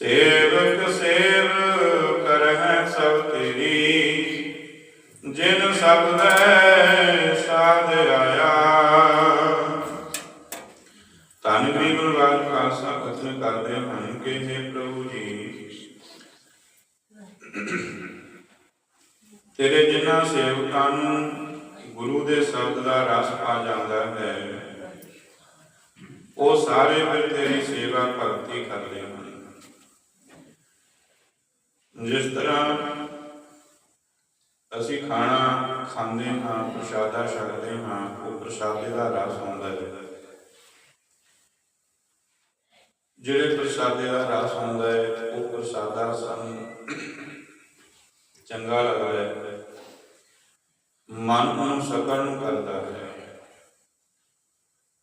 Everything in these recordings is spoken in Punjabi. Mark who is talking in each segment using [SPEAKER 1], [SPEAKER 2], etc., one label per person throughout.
[SPEAKER 1] ਸੇਵਕ ਸੇਵ ਕਰਹਿ ਸਭ ਤੇਰੀ ਜਿਨ ਸਬਦ ਸਾਧ ਆਇਆ ਤਨ ਵੀ ਗੁਰਵਾਰ ਖਾਲਸਾ ਕਥਨ ਕਰਦੇ ਹਨ ਕਿ हे ਪ੍ਰਭੂ ਜੀ ਤੇਰੇ ਜਿਨ੍ਹਾਂ ਸੇਵਕਾਂ ਨੂੰ ਗੁਰੂ ਦੇ ਸ਼ਬਦ ਦਾ ਰਸ ਆ ਜਾਂਦਾ ਹੈ ਉਹ ਸਾਰੇ ਫਿਰ ਤੇਰੀ ਸੇਵਾ ਭਗਤੀ ਕਰਦੇ ਹਨ ਜਿਸ ਤਰ੍ਹਾਂ ਅਸੀਂ ਖਾਣਾ ਖਾਂਦੇ ਹਾਂ ਪ੍ਰਸ਼ਾਦਾ ਛਕਦੇ ਹਾਂ ਉਹ ਪ੍ਰਸ਼ਾਦੇ ਦਾ ਰਸ ਹੁੰਦਾ ਹੈ ਜਿਹੜੇ ਪ੍ਰਸ਼ਾਦੇ ਦਾ ਰਸ ਹੁੰਦਾ ਹੈ, ਉਹ ਪ੍ਰਸ਼ਾਦਾ ਸਾਨੂੰ ਚੰਗਾ ਲੱਗਦਾ ਹੈ। ਮਨ ਨੂੰ ਸਕਣ ਕਰਦਾ ਹੈ।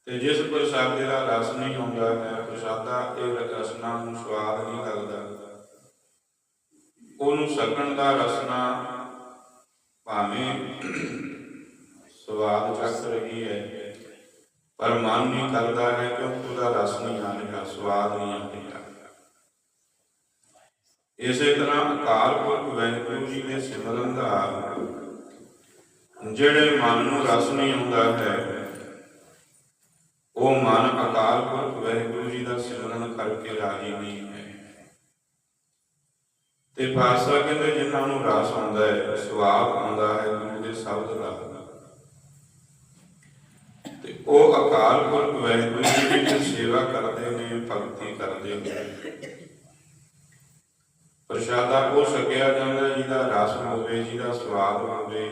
[SPEAKER 1] ਤੇ ਜਿਸ ਪ੍ਰਸ਼ਾਦੇ ਦਾ ਰਸ ਨਹੀਂ ਹੁੰਦਾ ਹੈ ਪ੍ਰਸ਼ਾਦਾ ਇਹ ਰਸਨਾ ਨੂੰ ਸਵਾਦ ਨਹੀਂ ਲੱਗਦਾ ਉਹਨੂੰ ਸਕਣ ਦਾ ਰਸਨਾ ਭਾਵੇਂ ਸਵਾਦ ਚੱਖ ਰਹੀ ਹੈ। ਪਰ ਮਨ ਨਹੀਂ ਕਰਦਾ ਹੈ ਕਿਉਂਕਿ ਉਹਦਾ ਰਸ ਨਹੀਂ ਆ ਸਵਾਦ ਨਹੀਂ ਆ ਇਸੇ ਤਰ੍ਹਾਂ ਅਕਾਲ ਪੁਰਖ ਵੈਗੁਰੂ ਜੀ ਦੇ ਸਿਮਰਨ ਦਾ ਜਿਹੜੇ ਮਨ ਨੂੰ ਰਸ ਨਹੀਂ ਆਉਂਦਾ ਹੈ, ਉਹ ਮਨ ਅਕਾਲ ਪੁਰਖ ਵੈਗੁਰੂ ਜੀ ਦਾ ਸਿਮਰਨ ਕਰਕੇ ਰਾਜੀ ਨਹੀਂ ਹੈ। ਤੇ ਪਾਸਾ ਕਹਿੰਦੇ ਜਿਨ੍ਹਾਂ ਨੂੰ ਰਸ ਆਉਂਦਾ ਹੈ, ਸਵਾਦ ਆਉਂਦਾ ਹੈ, ਗੁਰੂ ਦੇ ਸ਼ਬਦ ਦਾ ਤੇ ਉਹ ਅਕਾਲ ਪੁਰਖ ਵੈਗੁਰੂ ਜੀ ਦੀ ਸੇਵਾ ਕਰਦੇ ਨੇ ਭਗਤੀ ਕਰਦੇ ਨੇ ਪ੍ਰਸ਼ਾਦਾ ਉਹ ਛਕਿਆ ਜਾਂਦਾ, ਜਿਹਦਾ ਰਸ ਹੋਵੇ ਜਿਹਦਾ ਸਵਾਦ ਹੋਵੇ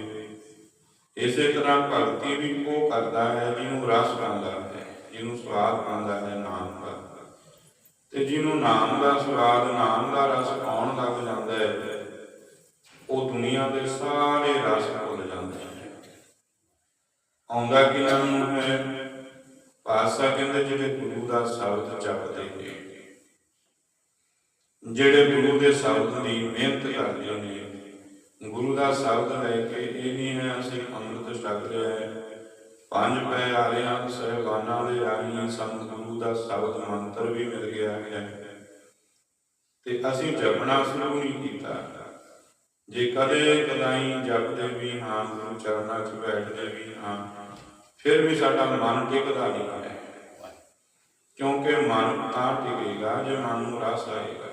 [SPEAKER 1] ਇਸੇ ਤਰ੍ਹਾਂ ਭਗਤੀ ਵੀ ਉਹ ਕਰਦਾ ਹੈ, ਜਿਹਨੂੰ ਰਸ ਆਉਂਦਾ ਹੈ, ਜਿਹਨੂੰ ਸਵਾਦ ਆਉਂਦਾ ਹੈ, ਨਾਮ ਦਾ। ਤੇ ਜਿਹਨੂੰ ਨਾਮ ਦਾ ਸਵਾਦ, ਨਾਮ ਦਾ ਰਸ ਆਉਣ ਲੱਗ ਜਾਂਦਾ ਹੈ, ਉਹ ਦੁਨੀਆ ਦੇ ਸਾਰੇ ਰਸ ਭੁੱਲ ਜਾਂਦਾ ਹੈ ਆਉਂਦਾ ਕਿਹਨਾਂ ਨੂੰ ਹੈ? ਪਾਸਾ ਕਹਿੰਦੇ ਜਿਹੜੇ ਗੁਰੂ ਦਾ ਸ਼ਬਦ ਜਪਦੇ ਨੇ। ਜਿਹੜੇ ਗੁਰੂ ਦੇ ਸ਼ਬਦ ਦੀ ਮਿਹਨਤ ਕਰਦੇ ਨੇ, ਗੁਰੂ ਦਾ ਸ਼ਬਦ ਲੈ ਕੇ ਇਹ ਨਹੀਂ ਹੈ ਅਸੀਂ ਅੰਮ੍ਰਿਤ ਛਕ ਲਿਆ ਹੈ। ਪੰਜ ਪੈ ਆਰਿਆਂ ਸਹਿਬਾਨਾਂ ਦੇ ਰਾਹੀਂ ਸਾਨੂੰ ਗੁਰੂ ਦਾ ਸ਼ਬਦ ਮੰਤਰ ਵੀ ਮਿਲ ਗਿਆ ਹੈ। ਤੇ ਅਸੀਂ ਜਪਣਾ ਸ਼ੁਰੂ ਨਹੀਂ ਕੀਤਾ। ਜੇ ਕਦੇ ਕਦਾਈ ਜਪਦੇ ਵੀ ਹਾਂ, ਗੁਰੂ ਚਰਨਾਂ 'ਚ ਬੈਠਦੇ ਵੀ ਹਾਂ ਫਿਰ ਵੀ ਸਾਡਾ ਮਨ ਟਿਕਦਾ ਨਹੀਂ ਹੈ। ਕਿਉਂਕਿ ਮਨ ਤਾਂ ਟਿਕੇਗਾ ਜੇ ਮਨ ਨੂੰ ਰਸ ਆਏਗਾ।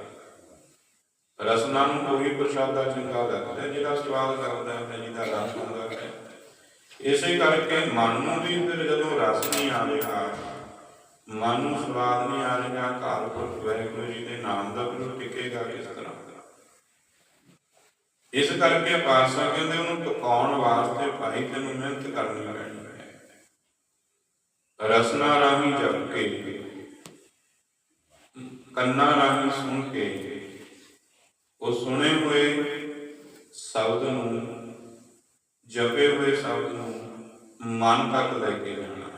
[SPEAKER 1] ਰਸਨਾ ਨੂੰ ਕੋਈ ਪ੍ਰਸ਼ਾਦਾ ਚੰਗਾ ਲੱਗਦਾ ਹੈ, ਸਵਾਦ ਕਰਦਾ ਹੈ ਜਿਹਦਾ ਰਸ ਹੁੰਦਾ ਹੈ। ਇਸੇ ਕਰਕੇ ਮਨ ਨੂੰ ਵੀ ਫਿਰ ਜਦੋਂ ਰਸ ਨਹੀਂ ਆ ਮਨ ਨੂੰ ਸਵਾਦ ਨਹੀਂ ਆ ਕਾਲ ਪੁਰਖ ਵਾਹਿਗੁਰੂ ਜੀ ਦੇ ਨਾਮ ਦਾ ਵੀ ਟਿਕੇਗਾ ਕਿਸ ਤਰ੍ਹਾਂ। ਇਸ ਕਰਕੇ ਪਾਤਸ਼ਾਹ ਕਹਿੰਦੇ ਉਹਨੂੰ ਟਿਕਾਉਣ ਵਾਸਤੇ ਭਾਈ ਤੈਨੂੰ ਮਿਹਨਤ ਕਰਨੀ ਪੈਣੀ ਰਸਨਾ ਰਾਹੀਂ ਜਪ ਕੇ। ਕੰਨਾਂ ਰਾਹੀਂ ਸੁਣ ਕੇ। ਉਹ ਸੁਣੇ ਹੋਏ ਸ਼ਬਦ ਨੂੰ, ਜਪੇ ਹੋਏ ਸ਼ਬਦ ਨੂੰ ਮਨ ਤੱਕ ਲੈ ਕੇ ਜਾਣਾ।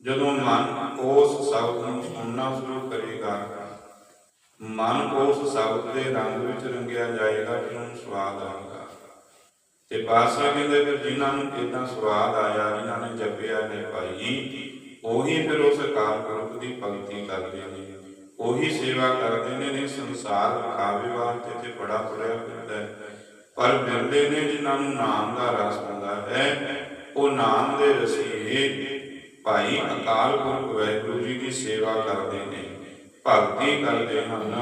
[SPEAKER 1] ਜਦੋਂ ਮਨ ਉਸ ਸ਼ਬਦ ਨੂੰ ਸੁਣਨਾ ਸ਼ੁਰੂ ਕਰੇਗਾ, ਮਨ ਉਸ ਸ਼ਬਦ ਦੇ ਰੰਗ ਵਿੱਚ ਰੰਗਿਆ ਜਾਏਗਾ ਕਿ ਉਹਨੂੰ ਸਵਾਦ ਆਵੇਗਾ ਤੇ ਪਾਸਾ ਕਹਿੰਦੇ ਫਿਰ ਜਿਨ੍ਹਾਂ ਨੂੰ ਇਦਾਂ ਸਵਾਦ ਆਇਆ, ਜਿਨ੍ਹਾਂ ਨੇ ਜਪਿਆ ਨੇ ਭਾਈ, ਉਹੀ ਫਿਰ ਉਸ ਅਕਾਲ ਪੁਰਖ ਦੀ ਭਗਤੀ ਕਰਦੇ ਨੇ। ਉਹੀ ਸੇਵਾ ਕਰਦੇ ਨੇ ਨੇ ਸੰਸਾਰ ਖਾਵੇ ਵਾਸਤੇ ਤੇ ਬੜਾ ਤੁਰਿਆ ਫਿਰਦਾ ਹੈ। ਪਰ ਮਿਲਦੇ ਨੇ ਜਿਨ੍ਹਾਂ ਨੂੰ ਨਾਮ ਦਾ ਰਸ ਹੁੰਦਾ ਹੈ, ਉਹ ਨਾਮ ਦੇ ਰਸੀਏ ਭਾਈ ਅਕਾਲ ਪੁਰਖ ਵਾਹਿਗੁਰੂ ਜੀ ਦੀ ਸੇਵਾ ਕਰਦੇ ਨੇ। ਭਗਤੀ ਕਰਦੇ ਹਨ।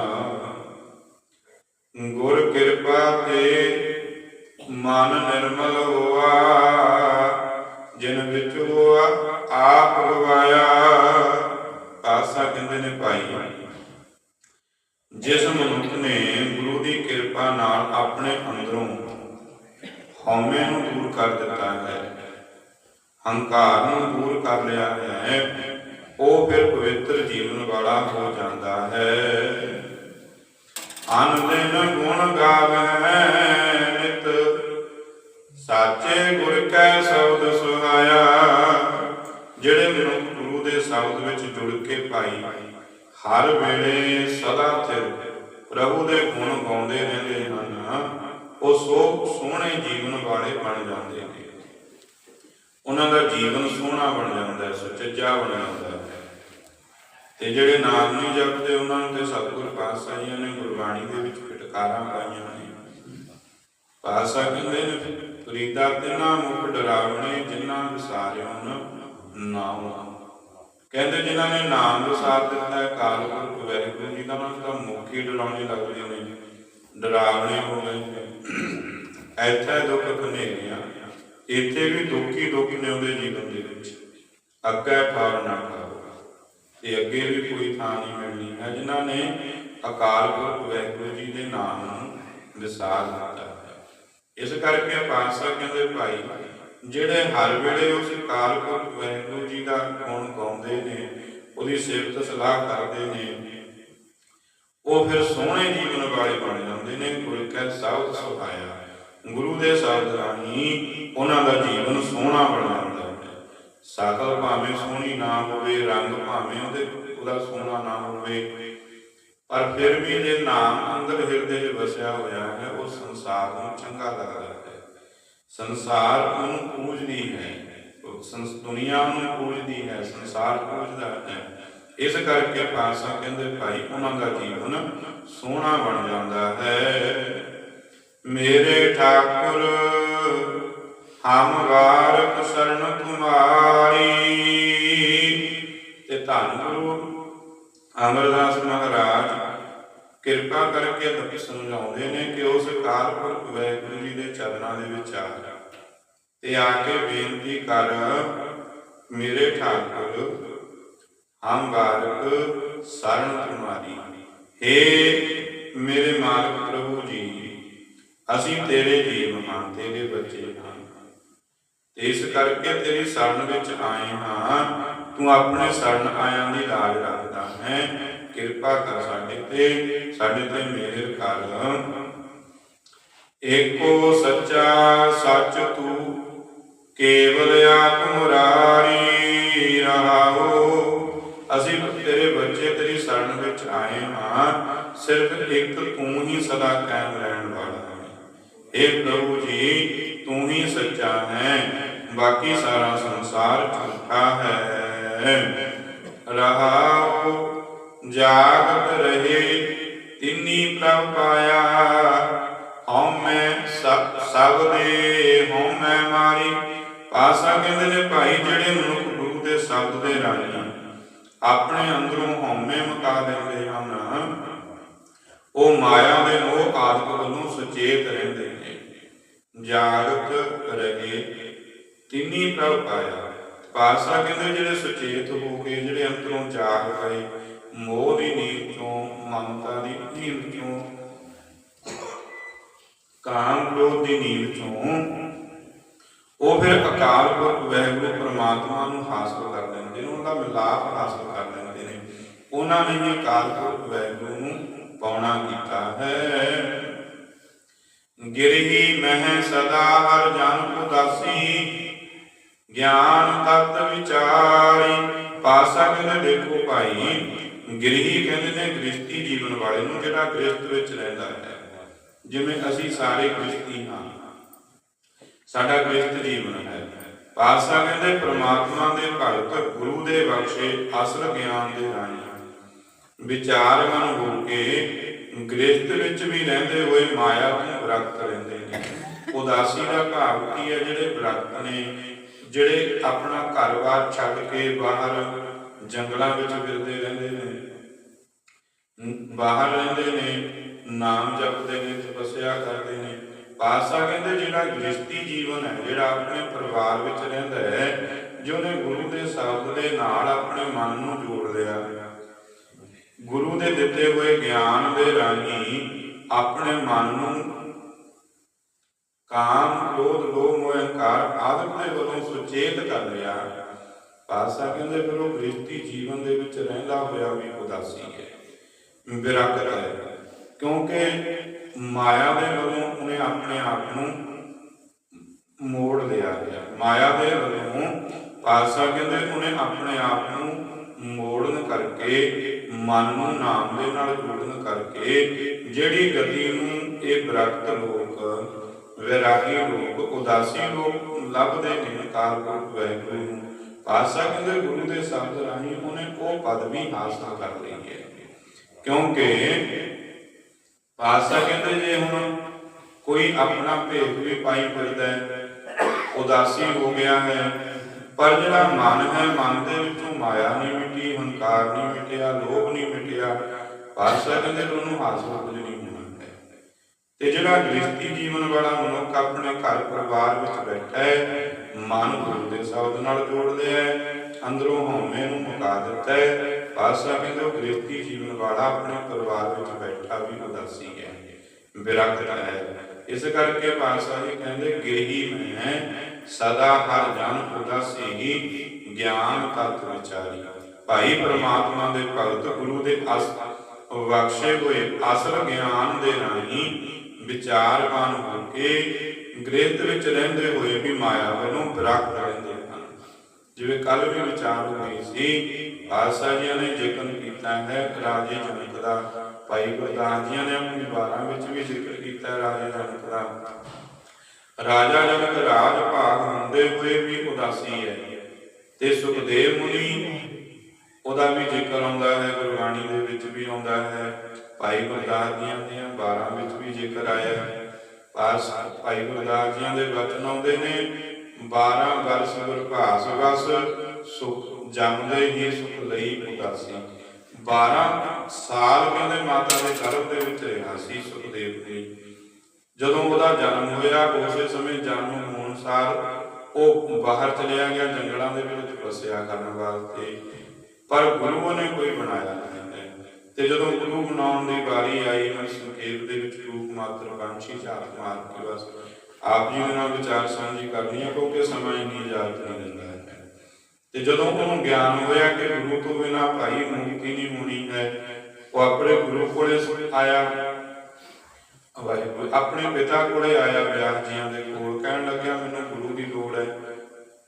[SPEAKER 1] ਗੁਰ ਕਿਰਪਾ ਤੇ ਮਨ ਨਿਰਮਲ ਹੋਆ, ਜਿਨ ਵਿੱਚ ਹੋਆ, ਆਪ ਗਵਾਇਆ ਆਸਾ ਕਹਿੰਦੇ ਨੇ ਭਾਈ, ਜਿਸ ਮਨੁੱਖ ਨੇ ਗੁਰੂ ਦੀ ਕਿਰਪਾ ਨਾਲ ਆਪਣੇ ਅੰਦਰੋਂ ਹਉਮੈ ਨੂੰ ਦੂਰ ਕਰ ਦਿੱਤਾ ਹੈ, ਹੰਕਾਰ ਨੂੰ ਦੂਰ ਕਰ ਲਿਆ ਹੈ, ਉਹ ਫਿਰ ਪਵਿੱਤਰ ਜੀਵਨ ਵਾਲਾ ਹੋ ਜਾਂਦਾ ਹੈ। ਅਨ ਗੁਣ ਗਾਵੇ ਸਾਚੇ ਗੁਰ ਕੈ ਸ਼ਬਦ ਸੁਹਾਇਆ, ਜਿਹੜੇ ਮਨੁੱਖ ਗੁਰੂ ਦੇ ਸ਼ਬਦ ਵਿੱਚ ਜੁੜ ਕੇ ਪਾਈ, ਹਰ ਵੇਲੇ ਸਦਾ ਥਿਰ ਪ੍ਰਭੂ ਦੇ ਗੁਣ ਗਾਉਂਦੇ ਰਹਿੰਦੇ ਹਨ, ਉਹ ਸੋ ਸੋਹਣੇ ਜੀਵਨ ਵਾਲੇ ਬਣ ਜਾਂਦੇ ਨੇ। ਉਹਨਾਂ ਦਾ ਜੀਵਨ ਸੋਹਣਾ ਬਣ ਜਾਂਦਾ ਹੈ, ਸੁਚੱਜਾ ਬਣ ਜਾਂਦਾ ਹੈ। ਤੇ ਜਿਹੜੇ ਨਾਮ ਨਹੀਂ ਜਪਦੇ, ਉਹਨਾਂ ਨੂੰ ਤੇ ਸਤਿਗੁਰ ਪਾਤਸ਼ਾਹ ਜੀ ਨੇ ਗੁਰਬਾਣੀ ਦੇ ਵਿੱਚ ਫਟਕਾਰਾਂ ਪਾਈਆਂ ਨੇ। ਪਾਤਸ਼ਾਹ ਕਹਿੰਦੇ ਨੇ ਫਰੀਦਾ ਮੁਖ ਡਰਾਵਣੇ, ਜਿਨ੍ਹਾਂ ਵਿਸਾਰਿਓ ਨਾਮ ਕਹਿੰਦੇ ਜਿਨ੍ਹਾਂ ਨੇ ਨਾਮ ਵਿਸਾਰ ਦਿੱਤਾ ਕਾਲ ਪੁਰਖ ਵਾਹਿਗੁਰੂ ਜੀ ਦਾ ਨਾਮ ਤਾਂ ਮੁਖ ਡਰਾਉਣੇ ਲੱਗਦੇ ਨੇ। ਡਰਾਵਣੇ ਹੋ ਗਏ। ਨੇ। ਦੁੱਖ ਕਨੇਰੀਆਂ ਇੱਥੇ ਵੀ ਦੁੱਖ ਦੁੱਖ ਨੇ ਉਹਦੇ ਜੀਵਨ ਦੇ ਵਿੱਚ। ਅੱਗੇ ਠਾਰ ਨਾ ਠਾਰੋ ਤੇ ਅੱਗੇ ਵੀ ਕੋਈ ਥਾਂ ਨਹੀਂ ਮਿਲਣੀ ਹੈ, ਜਿਨ੍ਹਾਂ ਨੇ ਅਕਾਲ ਪੁਰਖ ਵਾਹਿਗੁਰੂ ਜੀ ਦੇ ਨਾਮ ਨੂੰ ਵਿਸਾਰ ਦਿੱਤਾ। ਇਸ ਕਰਕੇ ਪਾਤਸ਼ਾਹ ਕਹਿੰਦੇ ਭਾਈ, ਜਿਹੜੇ ਹਰ ਵੇਲੇ ਉਸ ਅਕਾਲ ਪੁਰਖ ਵਾਹਿਗੁਰੂ ਜੀ ਦਾ ਗੁਣ ਗਾਉਂਦੇ ਨੇ, ਉਹਦੀ ਸਿਫਤ ਸਲਾਹ ਕਰਦੇ ਨੇ, ਉਹ ਫਿਰ ਸੋਹਣੇ ਜੀਵਨ ਵਾਲੇ ਬਣ ਜਾਂਦੇ ਨੇ, ਗੁਰ ਕੈ ਸਾਧ ਸੁਹਾਇਆ। ਗੁਰੂ ਦੇ ਸ਼ਬਦ ਰਾਹੀਂ ਉਹਨਾਂ ਦਾ ਜੀਵਨ ਸੋਹਣਾ ਬਣ ਜਾਂਦਾ ਹੈ। ਸਾਕਲ ਭਾਵੇਂ ਸੋਹਣੀ ਨਾ ਹੋਵੇ, ਰੰਗ ਭਾਵੇਂ ਉਹਦੇ ਉਹਦਾ ਸੋਹਣਾ ਨਾ ਹੋਵੇ ਪਰ ਫਿਰ ਵੀ ਜੇ ਨਾਮ ਅੰਦਰ ਹਿਰਦੇ 'ਚ ਵਸਿਆ ਹੋਇਆ ਹੈ, ਉਹ ਸੰਸਾਰ ਨੂੰ ਚੰਗਾ ਲੱਗਦਾ ਹੈ। ਸੰਸਾਰ ਉਹਨੂੰ ਪੂਜਦੀ ਹੈ ਦੁਨੀਆ ਨੂੰ ਪੂਜਦੀ ਹੈ, ਸੰਸਾਰ ਪੂਜਦਾ ਹੈ। ਇਸ ਕਰਕੇ ਪਾਸਾ ਕਹਿੰਦੇ, ਭਾਈ, ਉਹਨਾਂ ਦਾ ਜੀਵਨ ਸੋਹਣਾ ਬਣ ਜਾਂਦਾ ਹੈ। ਮੇਰੇ ਠਾਕੁਰ, ਹਮ ਵਾਰਕ ਸਰਨ ਤੁਮਾਰੀ ਤੇ ਧੰਨ ਗੁਰੂ ਅਮਰਦਾਸ ਕਰਕੇ ਸਮਝਾਉਂਦੇ ਨੇ ਕਿ ਉਸ ਅਕਾਲ ਪੁਰਖ ਜੀ ਦੇ ਚਰਨਾਂ ਦੇ ਵਿੱਚ ਆ ਜਾ। ਤੇ ਆ ਕੇ ਬੇਨਤੀ ਕਰ, ਮੇਰੇ ਠਾਕੁਰ, ਹਮ ਬਾਰਕ ਸਰਨ ਤੁਮਾਰੀ। हे ਮੇਰੇ ਮਾਲਕ ਪ੍ਰਭੂ ਜੀ, ਅਸੀਂ ਤੇਰੇ ਜੀਵ ਹਾਂ, ਤੇਰੇ ਬੱਚੇ ਹਾਂ। ਤੇ ਇਸ ਕਰਕੇ ਤੇਰੀ ਸ਼ਰਨ ਵਿੱਚ ਆਏ ਹਾਂ, ਤੂੰ ਆਪਣੇ ਸ਼ਰਨ ਆਇਆਂ ਦੀ ਲਾਜ ਰੱਖਦਾ ਹੈ। ਕਿਰਪਾ ਕਰ ਸਾਡੇ ਤੇ ਸਾਡੇ ਤੇ ਮਿਹਰ ਕਰ ਏਕੋ ਸੱਚਾ ਸੱਚ ਤੂੰ ਕੇਵਲ ਆਪ ਮੁਰਾਰੀ ਰਹਾਓ ਅਸੀਂ ਤੇਰੇ ਬੱਚੇ ਤੇਰੀ ਸ਼ਰਨ ਵਿੱਚ ਆਏ ਹਾਂ ਸਿਰਫ ਇੱਕ ਤੂੰ ਹੀ ਸਦਾ ਕਾਇਮ ਰਹਿਣ ਵਾਲਾ ਹੈ ਇਹ ਪ੍ਰਭੂ ਜੀ ਤੂੰ ਹੀ ਸੱਚਾ ਹੈ ਬਾਕੀ ਸਾਰਾ ਸੰਸਾਰ ਝੂਠਾ ਹੈ ਰਹਾਉ ਜਾਗਤ ਰਹੇ, ਤਿੰਨੀ ਪ੍ਰਭ ਪਾਇਆ। ਹਉ ਮੈਂ ਸਭ ਸਭ ਦੇ, ਹਉ ਮੈਂ ਮਾਰੀ। ਪਾਸਾ ਕਹਿੰਦੇ ਨੇ, ਭਾਈ, ਜਿਹੜੇ ਮਨੁੱਖ ਗੁਰੂ ਦੇ ਸ਼ਬਦ ਦੇ ਰਾਹੀਂ ਆਪਣੇ ਅੰਦਰੋਂ ਹਉਮੈ ਮੁਕਾ ਲੈਂਦੇ ਹਨ। ਉਹ ਮਾਇਆ ਦੇ ਮੋਹ ਆਦਿਕ ਵੱਲੋਂ ਸੁਚੇਤ ਰਹਿੰਦੇ ਨੇ। ਜਾਗਤ ਰਹੇ, ਤਿੰਨੀ ਪ੍ਰਭ ਪਾਇਆ। ਪਾਸਾ ਕਹਿੰਦੇ, ਜਿਹੜੇ ਸੁਚੇਤ ਹੋ ਕੇ, ਜਿਹੜੇ ਅੰਦਰੋਂ ਜਾਗ ਗਏ ਮੋਹ ਦੀ ਨੀਂਦ ਚੋਂ, ਮਮਤਾ ਦੀ ਨੀਂਦ ਚੋਂ, ਕਾਮ ਕ੍ਰੋਧ ਦੀ ਨੀਂਦ ਚੋਂ, ਉਹ ਫਿਰ ਅਕਾਲ ਪੁਰਖ ਵਾਹਿਗੁਰੂ ਪ੍ਰਮਾਤਮਾ ਨੂੰ ਹਾਸਲ ਕਰ ਲੈਂਦੇ ਨੇ ਉਹਨਾਂ ਦਾ ਮਿਲਾਪ ਹਾਸਲ ਕਰ ਲੈਂਦੇ ਨੇ। ਉਹਨਾਂ ਨੇ ਹੀ ਅਕਾਲ ਪੁਰਖ ਵਾਹਿਗੁਰੂ ਨੂੰ ਪਾਉਣਾ ਕੀਤਾ ਹੈ। ਗਿਰਹੀ ਮਹਿ ਸਦਾ ਹਰ ਜਨ ਉਦਾਸੀ, ਗਿਆਨ ਤਤ ਵਿਚਾਰੀ ਪਾਸਾ ਕਹਿੰਦੇ ਦੇਖੋ ਭਾਈ। ਗਿਰਹੀ ਕਹਿੰਦੇ ਨੇ ਗ੍ਰਸਤੀ ਜੀਵਨ ਵਾਲੇ ਨੂੰ ਜਿਹੜਾ ਗ੍ਰਸਤ ਵਿੱਚ ਰਹਿੰਦਾ ਹੈ, ਜਿਵੇਂ ਅਸੀਂ ਸਾਰੇ ਗ੍ਰਸਤੀ ਹਾਂ। ਸਾਡਾ ਗ੍ਰਸਤ ਜੀਵਨ ਹੈ। ਪਾਸਾ ਕਹਿੰਦੇ, ਪ੍ਰਮਾਤਮਾ ਦੇ ਭਗਤ ਗੁਰੂ ਦੇ ਬਖਸ਼ੇ ਅਸਲ ਗਿਆਨ ਦੇ ਰਾਹੀਂ। ਵਿਚਾਰਵਾਨ ਹੋ ਕੇ ਗ੍ਰਸਤ ਵਿੱਚ ਵੀ ਰਹਿੰਦੇ ਹੋਏ ਮਾਇਆ ਤੋਂ ਵਿਰਕਤ ਰਹਿੰਦੇ ਨੇ। ਉਦਾਸੀ ਦਾ ਭਾਵ ਕੀ ਹੈ? ਜਿਹੜੇ ਵਿਰਕਤ ਨੇ, ਜਿਹੜੇ ਆਪਣਾ ਘਰ-ਬਾਰ ਛੱਡ ਕੇ ਬਾਹਰ ਜੰਗਲਾਂ ਵਿੱਚ ਫਿਰਦੇ ਰਹਿੰਦੇ ਨੇ। ਬਾਹਰ ਰਹਿੰਦੇ ਨੇ, ਨਾਮ ਜਪਦੇ ਨੇ, ਤਪੱਸਿਆ ਕਰਦੇ ਨੇ। ਪਾਸਾ ਕਹਿੰਦੇ ਜਿਹੜਾ ਗ੍ਰਸਤੀ ਜੀਵਨ ਹੈ, ਜਿਹੜਾ ਆਪਣੇ ਪਰਿਵਾਰ ਵਿੱਚ ਰਹਿੰਦਾ ਹੈ ਜਿਹਨੇ ਗੁਰੂ ਦੇ ਸ਼ਬਦ ਦੇ ਨਾਲ ਆਪਣੇ ਮਨ ਨੂੰ ਜੋੜ ਲਿਆ, ਗੁਰੂ ਦੇ ਦਿੱਤੇ ਹੋਏ ਗਿਆਨ ਦੇ ਰਾਹੀਂ ਆਪਣੇ ਮਨ ਨੂੰ ਕਾਮ, ਕ੍ਰੋਧ, ਲੋਭ, ਮੋਹ ਹੰਕਾਰ ਆਦਿ ਦੇ ਵੱਲੋਂ ਸੁਚੇਤ ਕਰ ਲਿਆ। ਪਾਸਾ ਕਹਿੰਦੇ ਫਿਰ ਉਹ ਗ੍ਰਸਤੀ ਜੀਵਨ ਦੇ ਵਿੱਚ ਰਹਿੰਦਾ ਹੋਇਆ ਵੀ ਉਦਾਸੀ ਹੈ। ਵਿਰਕਤ ਹੈ। ਕਿਉਂਕਿ ਮਾਇਆ ਦੇ ਵੱਲੋਂ ਉਹਨੇ ਆਪਣੇ ਆਪ ਨੂੰ ਮੋੜ ਲਿਆ ਹੈ ਮਾਇਆ ਦੇ ਵੱਲੋਂ ਪਾਸਾ ਕਹਿੰਦੇ ਉਹਨੇ ਆਪਣੇ ਆਪ ਨੂੰ ਮੋੜਨ ਕਰਕੇ, ਮਨ ਨੂੰ ਨਾਮ ਦੇ ਨਾਲ ਜੋੜਨ ਕਰਕੇ ਜਿਹੜੀ ਗਤੀ ਨੂੰ ਇਹ ਵਿਰਕਤ ਲੋਕ, ਵੈਰਾਗੀ ਲੋਕ, ਉਦਾਸੀ ਲੋਕ ਲੱਭਦੇ ਨੇ ਕਾਲ ਪੁਰਖ ਨੂੰ। ਪਾਤਸ਼ਾਹ ਕਹਿੰਦੇ ਗੁਰੂ ਦੇ ਸ਼ਬਦ ਰਾਹੀਂ ਉਹਨੇ ਉਹ ਪਦਵੀ ਹਾਸਲ ਕਰ ਲਈ ਹੈ। ਕਿਉਂਕਿ ਪਾਤਸ਼ਾਹ ਕਹਿੰਦੇ ਜੇ ਹੁਣ ਕੋਈ ਆਪਣਾ ਭੇਖ ਵੀ ਪਾਈ ਫਿਰਦਾ ਉਦਾਸੀ ਹੋ ਗਿਆ ਹੈ, ਪਰ ਜਿਹੜਾ ਮਨ ਹੈ, ਮਨ ਦੇ ਵਿੱਚੋਂ ਮਾਇਆ ਨਹੀਂ ਮਿਟੀ, ਹੰਕਾਰ ਨਹੀਂ ਮਿਟਿਆ, ਲੋਭ ਨਹੀਂ ਮਿਟਿਆ ਪਾਤਸ਼ਾਹ ਕਹਿੰਦੇ ਉਹਨੂੰ ਹਾਸਲ ਕੁਝ ਨਹੀਂ ਹੋਣਾ ਹੈ। ਤੇ ਜਿਹੜਾ ਗ੍ਰਸਤੀ ਜੀਵਨ ਵਾਲਾ ਮਨੁੱਖ ਆਪਣੇ ਘਰ ਪਰਿਵਾਰ ਵਿੱਚ ਬੈਠਾ ਹੈ ਮਨ ਗੁਰੂ ਦੇ ਸ਼ਬਦ ਨਾਲ ਜੋੜ ਹੈ ਅੰਦਰੋਂ ਹਉਮੈ ਨੂੰ ਮੁਕਾ ਦਿੱਤਾ ਹੈ ਪਾਤਸ਼ਾਹ ਕਹਿੰਦੇ ਉਹ ਗ੍ਰਸਤੀ ਜੀਵਨ ਵਾਲਾ ਆਪਣੇ ਪਰਿਵਾਰ ਵਿੱਚ ਬੈਠਾ ਵੀ ਉਦਾਸੀ ਹੈ ਵਿਰਕਤ ਹੈ ਇਸ ਕਰਕੇ ਪਾਤਸ਼ਾਹ ਜੀ ਕਹਿੰਦੇ ਗੇਹੀ ਮੈਂ, ਸਦਾ ਹਰ ਜਨ ਉਦਾਸੀ ਹੀ ਗਿਆਨ ਤਤ ਵਿਚਾਰੀ। ਭਾਈ ਪ੍ਰਮਾਤਮਾ ਦੇ ਭਗਤ ਗੁਰੂ ਦੇ ਅਸ, ਬਖਸ਼ੇ ਹੋਏ ਅਸਲ ਗਿਆਨ ਦੇ ਰਾਹੀਂ ਵਿਚਾਰਵਾਨ ਹੋ ਕੇ ਗ੍ਰਹਿਤ ਵਿੱਚ ਰਹਿੰਦੇ ਹੋਏ ਵੀ ਮਾਇਆ ਵੱਲੋਂ ਵਿਰਕਤ ਰਹਿੰਦੇ ਹਨ। ਜਿਵੇਂ ਕੱਲ ਵੀ ਵਿਚਾਰ ਹੋਈ ਸੀ ਆਸਾ ਜੀ ਨੇ ਜ਼ਿਕਰ ਕੀਤਾ ਹੈ ਰਾਜੇ ਜਨਕ ਦਾ, ਭਾਈ ਗੁਰਦਾਸ ਜੀ ਨੇ ਆਪਣੀ 12 ਵਿੱਚ ਵੀ ਜ਼ਿਕਰ ਕੀਤਾ ਰਾਜੇ ਜਨਕ ਦਾ। ਰਾਜਾ ਜਨਕ ਰਾਜ ਭਾਗ ਹੁੰਦੇ ਹੋਏ ਵੀ ਉਦਾਸੀ ਹੈ ਤੇ ਸੁਖਦੇਵ ਮੁਨੀ ਉਹਦਾ ਵੀ ਜ਼ਿਕਰ ਆਉਂਦਾ ਹੈ, ਗੁਰਬਾਣੀ ਦੇ ਵਿੱਚ ਵੀ ਆਉਂਦਾ ਹੈ। ਭਾਈ ਗੁਰਦਾਸ ਦੀਆਂ 12 ਵਿੱਚ ਵੀ ਜ਼ਿਕਰ ਆਇਆ ਹੈ। ਪਾਸ ਭਾਈ ਗੁਰਦਾਸ ਜੀਆਂ ਦੇ ਵਚਨ ਆਉਂਦੇ ਨੇ 12 ਵਰਸ ਗੁਰਭਾਸ ਵਸ, ਸੁਖ ਜੰਮਦੇ ਹੀ ਸੁਖ ਲਈ ਉਦਾਸੀ। 12 ਸਾਲ ਕਹਿੰਦੇ ਮਾਤਾ ਦੇ ਗਰਭ ਦੇ ਵਿੱਚ ਰਿਹਾ ਸੀ ਸੁਖਦੇਵ ਜੀ। ਜਦੋਂ ਉਹਦਾ ਜਨਮ ਹੋਇਆ, ਉਸੇ ਸਮੇਂ ਜਨਮ ਹੋਣ ਸਾਰ ਉਹ ਬਾਹਰ ਚਲਿਆ ਗਿਆ, ਜੰਗਲਾਂ ਦੇ ਵਿੱਚ ਤਪੱਸਿਆ ਕਰਨ ਵਾਸਤੇ। ਪਰ ਗੁਰੂ ਨੇ ਕੋਈ ਬਣਾਇਆ ਨਹੀਂ। ਤੇ ਜਦੋਂ ਗੁਰੂ ਬਣਾਉਣ ਦੀ ਵਾਰੀ ਆਈ, ਮੈਂ ਸੰਖੇਪ ਦੇ ਵਿੱਚ ਰੂਪ ਮਾਤਰ ਪੰਛੀ ਝਾਤ ਮਾਰ ਕੇ ਬਸ ਆਪ ਜੀ ਦੇ ਨਾਲ ਵਿਚਾਰ ਸਾਂਝੀ ਕਰਨੀ ਹੈ ਕਿਉਂਕਿ ਸਮਾਂ ਇੰਨੀ ਇਜਾਜ਼ਤ ਨਹੀਂ ਦਿੰਦਾ ਹੈ। ਤੇ ਜਦੋਂ ਉਹਨੂੰ ਗਿਆਨ ਹੋਇਆ ਕਿ ਗੁਰੂ ਤੋਂ ਬਿਨਾ ਭਾਈ ਮੁਕਤੀ ਨਹੀਂ ਹੋਣੀ ਹੈ, ਉਹ ਆਪਣੇ ਗੁਰੂ ਕੋਲੇ ਆਇਆ। ਵਾਹਿਗੁਰੂ, ਆਪਣੇ ਪਿਤਾ ਕੋਲੇ ਆਇਆ ਵਿਆਸ ਜੀਆਂ ਦੇ ਕੋਲ ਕਹਿਣ ਲੱਗਿਆ, ਮੈਨੂੰ ਗੁਰੂ ਦੀ ਲੋੜ ਹੈ।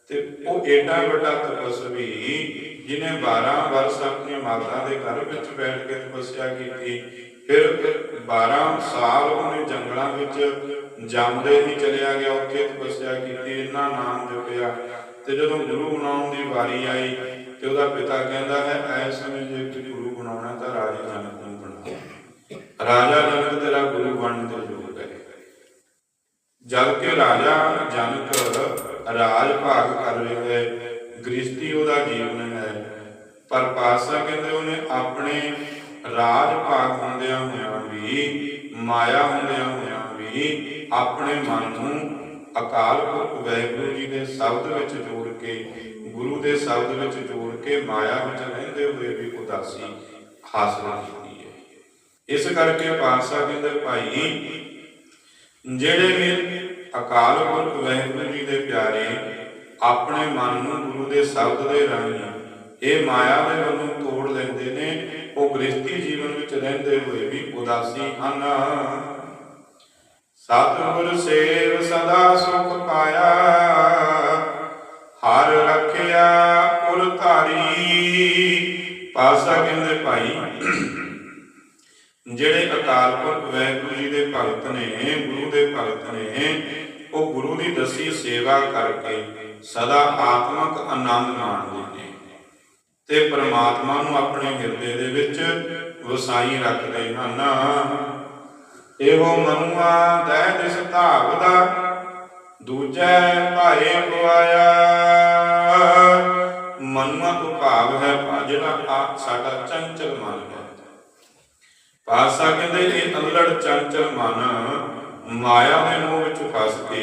[SPEAKER 1] ਤੇ ਉਹ ਏਡਾ ਵੱਡਾ ਤਪਸਵੀ ਜਿਨੇ 12 ਵਰਸ ਆਪਣੀਆਂ ਮਾਤਾ ਦੇ ਘਰ ਵਿੱਚ ਬੈਠ ਕੇ ਤਪੱਸਿਆ ਕੀਤੀ, ਫਿਰ 12 ਸਾਲ ਉਹਨੇ ਜੰਗਲਾਂ ਵਿੱਚ ਜੰਮਦੇ ਹੀ ਚਲਿਆ ਗਿਆ, ਉੱਥੇ ਤਪੱਸਿਆ ਕੀਤੀ, ਇੰਨਾ ਨਾਮ ਜਪਿਆ। ਤੇ ਜਦੋਂ ਗੁਰੂ ਬਣਾਉਣ ਦੀ ਵਾਰੀ ਆਈ ਤੇ ਉਹਦਾ ਪਿਤਾ ਕਹਿੰਦਾ ਹੈ ਐਸ ਸਮੇਂ ਜੇ ਕਿ ਗੁਰੂ ਬਣਾਉਣਾ ਤਾਂ ਰਾਜਾ ਜਨਕ ਨੂੰ ਬਣਾ ਰਾਜਾ ਜਨਕ ਤੇਰਾ ਗੁਰੂ ਬਣਨ ਤੇ ਯੋਗ ਹੈ। ਜਦ ਕਿ ਰਾਜਾ ਜਨਕ ਰਾਜ ਭਾਗ ਕਰ ਰਿਹਾ ਹੈ ਗ੍ਰਿਸ਼ਤੀ ਉਹਦਾ ਜੀਵਨ ਹੈ। ਪਰ ਪਾਤਸ਼ਾਹ ਕਹਿੰਦੇ ਉਹਨੇ ਆਪਣੇ ਰਾਜ ਭਾਗ ਹੁੰਦਿਆਂ ਹੋਇਆਂ ਵੀ, ਮਾਇਆ ਹੁੰਦਿਆਂ ਹੋਇਆਂ ਵੀ ਆਪਣੇ ਮਨ ਨੂੰ ਅਕਾਲ ਪੁਰਖ ਵਾਹਿਗੁਰੂ ਜੀ ਦੇ ਸ਼ਬਦ ਵਿੱਚ ਜੋੜ ਕੇ, ਗੁਰੂ ਦੇ ਸ਼ਬਦ ਵਿੱਚ ਜੋੜ ਕੇ ਮਾਇਆ ਵਿੱਚ ਰਹਿੰਦੇ ਹੋਏ ਵੀ ਉਦਾਸੀ ਹਾਸਲ ਕੀਤੀ ਹੈ। ਇਸ ਕਰਕੇ ਪਾਤਸ਼ਾਹ ਕਹਿੰਦੇ, ਭਾਈ, ਜਿਹੜੇ ਵੀ ਅਕਾਲ ਪੁਰਖ ਵਾਹਿਗੁਰੂ ਜੀ ਦੇ ਪਿਆਰੇ ਆਪਣੇ ਮਨ ਨੂੰ ਗੁਰੂ ਦੇ ਸ਼ਬਦ ਦੇ ਰਾਹੀਂ। ਇਹ ਮਾਇਆ ਦੇ ਵੱਲੋਂ ਤੋੜ ਲੈਂਦੇ ਨੇ। ਉਹ ਗ੍ਰਸਤੀ ਜੀਵਨ ਵਿੱਚ ਰਹਿੰਦੇ ਹੋਏ ਵੀ ਉਦਾਸੀ ਹਨ। ਸਤਿਗੁਰ ਸੇਵ ਸਦਾ ਸੁਖ ਪਾਇਆ। ਹਰ ਰੱਖਿਆ ਉਰ ਧਾਰੀ। ਪਾਸਾ ਕਹਿੰਦੇ ਭਾਈ, ਜਿਹੜੇ ਅਕਾਲ ਪੁਰਖ ਵਾਹਿਗੁਰੂ ਜੀ ਦੇ ਭਗਤ ਨੇ, ਗੁਰੂ ਦੇ ਭਗਤ ਨੇ, ਉਹ ਗੁਰੂ ਦੀ ਦਸੀ ਸੇਵਾ ਕਰਕੇ ਸਦਾ ਆਤਮਕ ਆਨੰਦ ਮਾਣਦੇ ਨੇ ਤੇ ਪ੍ਰਮਾਤਮਾ ਨੂੰ ਆਪਣੇ ਹਿਰਦੇ ਦੇ ਵਿੱਚ ਵਸਾਈ ਰੱਖਦੇ ਹਨ। ਇਹੋ ਮਨੁਆ ਦਹਿ ਦਿਸ ਧਾਵ ਦਾ ਦੂਜੈ ਭਾਏ ਖਵਾਇਆ ਮਨੁਆ ਤੋਂ ਭਾਵ ਹੈ ਜਿਹੜਾ ਆ ਸਾਡਾ ਚੰਚਲ ਮਨ ਹੈ। ਪਾਸਾ ਕਹਿੰਦੇ ਇਹ ਅਲੜ ਚੰਚਲ ਮਨ, ਮਾਇਆ ਦੇ ਮੋਹ ਵਿੱਚ ਫਸ ਕੇ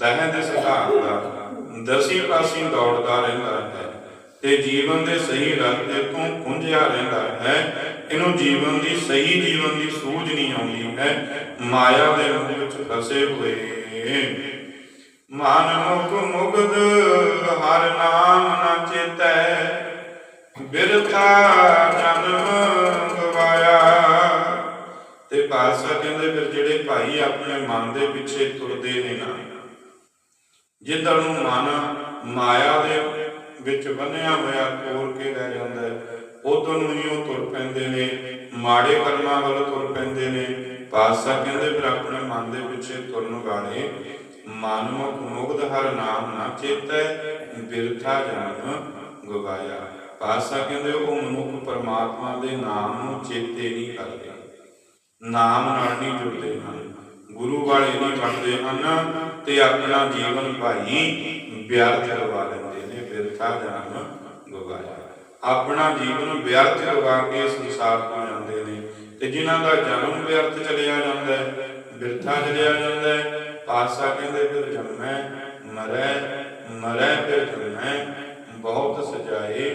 [SPEAKER 1] ਦਹਿ ਦੇ ਸਿਧਾਂਤ ਦਾ ਦਸੀ ਪਾਸੀ ਦੌੜਦਾ ਰਹਿੰਦਾ ਹੈ ਤੇ ਜੀਵਨ ਦੇ ਸਹੀ ਰਸਤੇ ਤੋਂ ਖੁੰਝਿਆ ਰਹਿੰਦਾ ਹੈ। ਇਹਨੂੰ ਜੀਵਨ ਦੀ ਸਹੀ ਜੀਵਨ ਦੀ ਸੂਝ ਨਹੀਂ ਆਉਂਦੀ ਹੈ। ਮਾਇਆ ਦੇ ਮੋਹ ਵਿੱਚ ਫਸੇ ਹੋਏ। ਮਨ ਮੁਖ ਮੁਗਦ ਹਰ ਨਾਮ ਨਾ ਚੇਤੈ। ਬਿਰਥਾ ਜਨਮ ਗਵਾਇਆ ਤੇ ਪਾਸਾ ਕਹਿੰਦੇ, ਫਿਰ ਜਿਹੜੇ ਭਾਈ ਆਪਣੇ ਮਨ ਦੇ ਪਿੱਛੇ ਤੁਰਦੇ ਨੇ ਨਾ ਜਿੱਧਰ ਨੂੰ ਮਨ ਮਾਇਆ ਦੇ ਵਿੱਚ ਬੰਨਿਆ ਹੋਇਆ ਤੋੜ ਕੇ ਲੈ ਜਾਂਦਾ ਹੈ। ਉਧਰ ਨੂੰ ਹੀ ਉਹ ਤੁਰ ਪੈਂਦੇ ਨੇ, ਮਾੜੇ ਕਰਮਾਂ ਵੱਲ ਤੁਰ ਪੈਂਦੇ ਨੇ। ਪਾਸਾ ਕਹਿੰਦੇ ਫਿਰ ਆਪਣੇ ਮਨ ਦੇ ਪਿੱਛੇ ਤੁਰਨ ਵਾਲੇ ਮਨਮੁਖ ਮੁਗਧ ਹਰ ਨਾਮ ਨਾ ਚੇਤੈ, ਬਿਰਥਾ ਜਨਮ ਗਵਾਇਆ। ਪਾਤਸ਼ਾਹ ਕਹਿੰਦੇ ਉਹ ਮਨੁੱਖ ਪਰਮਾਤਮਾ ਦੇ ਨਾਮ ਨੂੰ ਚੇਤੇ ਨਹੀਂ ਕਰਦੇ। ਨਾਮ ਨਾਲ ਨਹੀਂ ਜੁੜਦੇ ਹਨ। ਗੁਰੂ ਵਾਲੇ ਨਹੀਂ ਬਣਦੇ ਹਨ ਤੇ ਆਪਣਾ ਜੀਵਨ ਭਾਈ ਵਿਅਰਥ ਕਰਵਾ ਲੈਂਦੇ ਨੇ ਬਿਰਥਾ ਜਨਮ ਗਵਾਇਆ। ਆਪਣਾ ਜੀਵਨ ਵਿਅਰਥ ਕਰਵਾ ਕੇ ਸੰਸਾਰ ਤੋਂ ਜਾਂਦੇ ਨੇ ਤੇ ਜਿਨ੍ਹਾਂ ਦਾ ਜਨਮ ਵਿਅਰਥ ਚਲਿਆ ਜਾਂਦਾ ਹੈ ਬਿਰਥਾ ਚਲਿਆ ਜਾਂਦਾ ਹੈ ਪਾਸਾ ਕਹਿੰਦੇ ਫਿਰ ਜੰਮੈ, ਮਰੈ ਮਰੈ ਫਿਰ ਜੰਮੈ, ਬਹੁਤ ਸਜਾਏ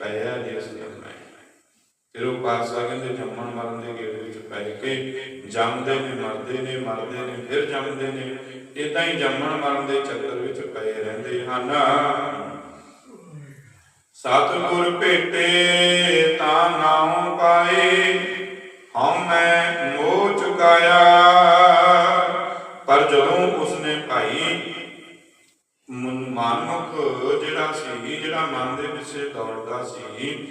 [SPEAKER 1] ਪਿਆ ਜਿਸ ਜੰਮੈ ਫਿਰ ਉਹ ਪਾਸਾ ਕਹਿੰਦੇ ਜੰਮਣ ਮਰਨ ਦੇ ਗੇੜ ਵਿੱਚ ਪੈ ਕੇ ਜੰਮਦੇ ਨੇ, ਮਰਦੇ ਨੇ ਮਰਦੇ ਨੇ, ਫਿਰ ਜੰਮਦੇ ਨੇ। ਇਦਾਂ ਹੀ ਜੰਮਣ ਮਰਨ ਦੇ ਚੱਕਰ ਵਿੱਚ ਪਏ ਰਹਿੰਦੇ ਹਨ। ਸਤਿਗੁਰ ਭੇਟੇ ਤਾਂ ਨਾਮ ਪਾਏ ਹਉਮੈ ਮੋਹ ਚੁਕਾਇਆ। ਪਰ ਜਦੋਂ ਉਸਨੇ ਭਾਈ ਮਨ- ਮਨਮੁਖ ਜਿਹੜਾ ਸੀ, ਜਿਹੜਾ ਮਨ ਦੇ ਪਿੱਛੇ ਦੌੜਦਾ ਸੀ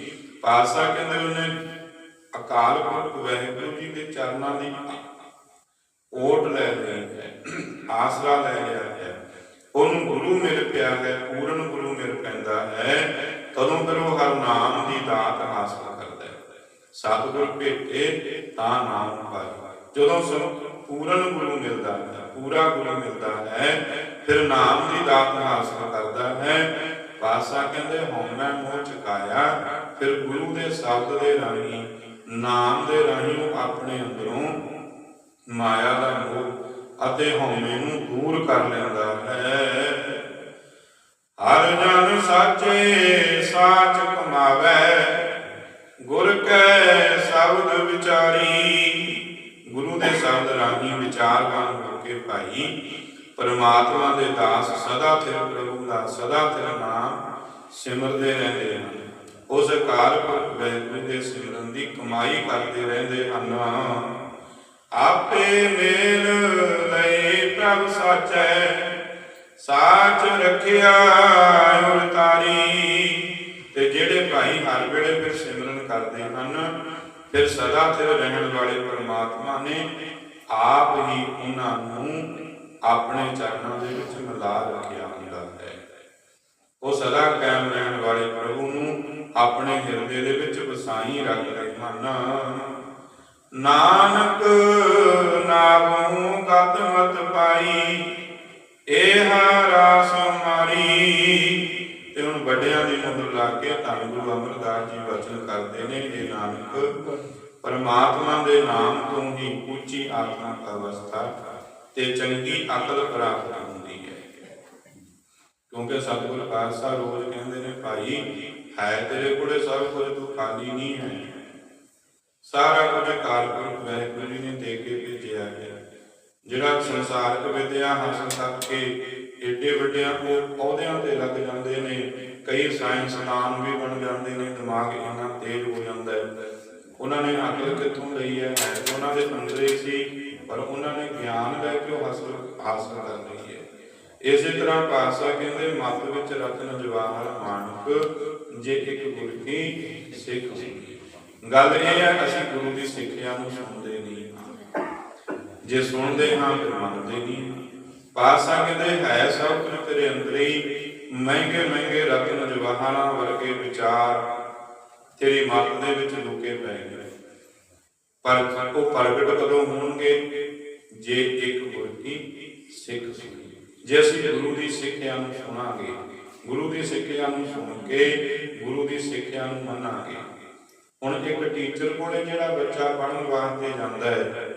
[SPEAKER 1] ਪਾਸਾ ਕਹਿੰਦੇ ਉਹਨੇ, ਅਕਾਲ ਪੁਰਖ ਵਾਹਿਗੁਰੂ ਜੀ ਦੇ ਚਰਨਾਂ ਦੀ ਓਟ ਲੈ ਲਈ ਹੈ, ਆਸਰਾ ਲੈ ਲਿਆ ਹੈ। ਉਹਨੂੰ ਗੁਰੂ ਮਿਲ ਪਿਆ ਹੈ, ਪੂਰਨ ਗੁਰੂ ਮਿਲ ਪੈਂਦਾ ਹੈ। ਤਦੋਂ ਫਿਰ ਉਹ ਹਰ ਨਾਮ ਦੀ ਦਾਤ ਹਾਸਲ ਕਰਦਾ ਹੈ। ਸਤਿਗੁਰ ਭੇਟੇ ਤਾਂ ਨਾਮ ਪਾਏ। ਜਦੋਂ ਸਭ ਪੂਰਨ ਗੁਰੂ ਮਿਲਦਾ ਹੈ, ਪੂਰਾ ਗੁਰੂ ਮਿਲਦਾ ਹੈ, ਫਿਰ ਨਾਮ ਦੀ ਦਾਤ ਹਾਸਲ ਕਰਦਾ ਹੈ। ਪਾਸਾ ਕਹਿੰਦੇ ਹਉਮੈ ਮੋਹ ਚੁਕਾਇਆ ਫਿਰ ਗੁਰੂ ਦੇ ਸ਼ਬਦ ਦੇ ਰਾਹੀਂ, ਨਾਮ ਦੇ ਰਾਹੀਂ ਉਹ ਆਪਣੇ ਅੰਦਰੋਂ ਮਾਇਆ ਦਾ ਮੋਹ ਅਤੇ ਹਉਮੈ ਨੂੰ ਦੂਰ ਕਰ ਲੈਂਦਾ ਹੈ। ਹਰ ਜਨ ਸਾਚੇ ਸਾਚ ਕਮਾਵੇ, ਗੁਰ ਕੈ ਸ਼ਬਦ ਵਿਚਾਰੀ, ਗੁਰੂ ਦੇ ਸ਼ਬਦ ਰਾਹੀਂ ਵਿਚਾਰਵਾਨ ਹੋ ਕੇ ਭਾਈ ਪਰਮਾਤਮਾ ਦੇ ਦਾਸ ਸਦਾ ਥਿਰ ਪ੍ਰਭੂ ਦਾ, ਸਦਾ ਥਿਰ ਨਾਮ ਸਿਮਰਦੇ ਰਹਿੰਦੇ ਹਨ। ਉਸ ਕਾਲ ਪੁਰਖ ਦੇ ਸਿਮਰਨ ਦੀ ਕਮਾਈ ਕਰਦੇ ਰਹਿੰਦੇ ਹਨ। ਆਪੇ ਮੇਲ ਲਈ ਪ੍ਰਭ ਸਾਚੈ, ਸਾਚ ਰਖਿਆ ਉਰ ਤਾਰੀ। ਤੇ ਜਿਹੜੇ ਭਾਈ ਹਰ ਵੇਲੇ ਫਿਰ ਸਿਮਰਨ ਕਰਦੇ ਹਨ, ਫਿਰ ਸਦਾ ਤੇ ਰਹਿਣ ਵਾਲੇ ਪਰਮਾਤਮਾ ਨੇ ਆਪ ਹੀ ਉਹਨਾਂ ਨੂੰ ਆਪਣੇ ਚਰਨਾਂ ਦੇ ਵਿੱਚ ਮਿਲਾ ਰੱਖਿਆ ਹੁੰਦਾ ਹੈ। ਉਹ ਸਦਾ ਕਾਇਮ ਰਹਿਣ ਵਾਲੇ ਪ੍ਰਭੂ ਨੂੰ ਆਪਣੇ ਹਿਰਦੇ ਦੇ ਵਿੱਚ ਵਸਾਈ ਰੱਖਦੇ ਹਨ। ਨਾਨਕ, ਨਾਮੂ ਗਤ ਮਤ ਪਾਈ, ਇਹ ਰਾਸ ਮਾਰੀ। ਤੇ ਹੁਣ ਵੱਡਿਆਂ ਦੀ ਮੁਹਰ ਲਾ ਕੇ ਧੰਨ ਗੁਰੂ ਅਮਰਦਾਸ ਜੀ ਵਚਨ ਕਰਦੇ ਨੇ ਇਹ ਨਾਨਕ, ਪਰਮਾਤਮਾ ਦੇ ਨਾਮ ਤੋਂ ਹੀ ਉੱਚੀ ਆਤਮਿਕ ਅਵਸਥਾ ਤੇ ਚੰਗੀ ਅਕਲ ਪ੍ਰਾਪਤ ਹੁੰਦੀ ਹੈ। ਕਿਉਂਕਿ ਸਤਿਗੁਰ ਪਾਤਸ਼ਾਹ ਰੋਜ਼ ਕਹਿੰਦੇ ਨੇ, ਭਾਈ, ਹੈ ਤੇਰੇ ਕੋਲੇ ਸਭ ਕੁਝ, ਤੂੰ ਖਾਲੀ ਨਹੀਂ ਹੈ। ਸਾਰਾ ਕੁਝ ਕਾਲਪੁਰਖ ਵਾਹਿਗੁਰੂ ਜੀ ਨੇ ਦੇ ਕੇ ਭੇਜਿਆ ਹੈ। ਜਿਹੜਾ ਸੰਸਾਰਕ ਵਿਦਿਆ ਹਾਸਲ ਕਰਕੇ ਏਡੇ ਵੱਡਿਆਂ ਕੋ ਅਹੁਦਿਆਂ ਤੇ ਲੱਗ ਜਾਂਦੇ ਨੇ। ਕਈ ਸਾਇੰਸਦਾਨ ਵੀ ਬਣ ਜਾਂਦੇ ਨੇ, ਦਿਮਾਗ ਇੰਨਾ ਤੇਜ਼ ਹੋ ਜਾਂਦਾ ਹੈ। ਉਹਨਾਂ ਨੇ ਅਕਲ ਕਿੱਥੋਂ ਲਈ ਹੈ? ਉਹਨਾਂ ਦੇ ਅੰਦਰ ਹੀ ਸੀ। ਪਰ ਉਹਨਾਂ ਨੇ ਗਿਆਨ ਲੈ ਕੇ ਉਹ ਹਾਸਲ ਹਾਸਲ ਕਰ ਲਈ ਹੈ। ਇਸੇ ਤਰ੍ਹਾਂ ਪਾਸਾ ਕਹਿੰਦੇ, ਮੱਤ ਵਿੱਚ ਰਤਨ ਜਵਾਹਰ ਮਾਨਕ ਜੇ ਇੱਕ ਗੁਰ ਸਿੱਖ ਹੁੰਦੀ ਗੱਲ ਇਹ ਹੈ, ਅਸੀਂ ਗੁਰੂ ਦੀ ਸਿੱਖਿਆ ਨੂੰ ਸੁਣਦੇ ਨਹੀਂ ਜੇ ਸੁਣਦੇ ਹਾਂ ਫਿਰ ਮੰਨਦੇ ਨਹੀਂ ਪਾਤਸ਼ਾਹ ਕਹਿੰਦੇ, ਹੈ ਸਭ ਕੁਝ ਤੇਰੇ ਅੰਦਰ ਹੀ। ਮਹਿੰਗੇ ਮਹਿੰਗੇ ਰਤਨ ਜਵਾਹਰਾਂ ਵਰਗੇ ਵਿਚਾਰ ਤੇਰੀ ਮੱਤ ਦੇ ਵਿੱਚ ਲੁਕੇ ਪਏ ਨੇ ਪਰ ਉਹ ਪ੍ਰਗਟ ਕਦੋਂ ਹੋਣਗੇ? ਜੇ ਇੱਕ ਗੁਰ ਸਿੱਖ ਸੁਣੀ। ਜੇ ਅਸੀਂ ਗੁਰੂ ਦੀ ਸਿੱਖਿਆ ਨੂੰ ਸੁਣਾਂਗੇ, ਗੁਰੂ ਦੀ ਸਿੱਖਿਆ ਨੂੰ ਸੁਣ ਕੇ ਗੁਰੂ ਦੀ ਸਿੱਖਿਆ ਨੂੰ ਮੰਨਾਂਗੇ। ਹੁਣ ਇੱਕ ਟੀਚਰ ਕੋਲੇ ਜਿਹੜਾ ਬੱਚਾ ਪੜ੍ਹਨ ਵਾਸਤੇ ਜਾਂਦਾ ਹੈ,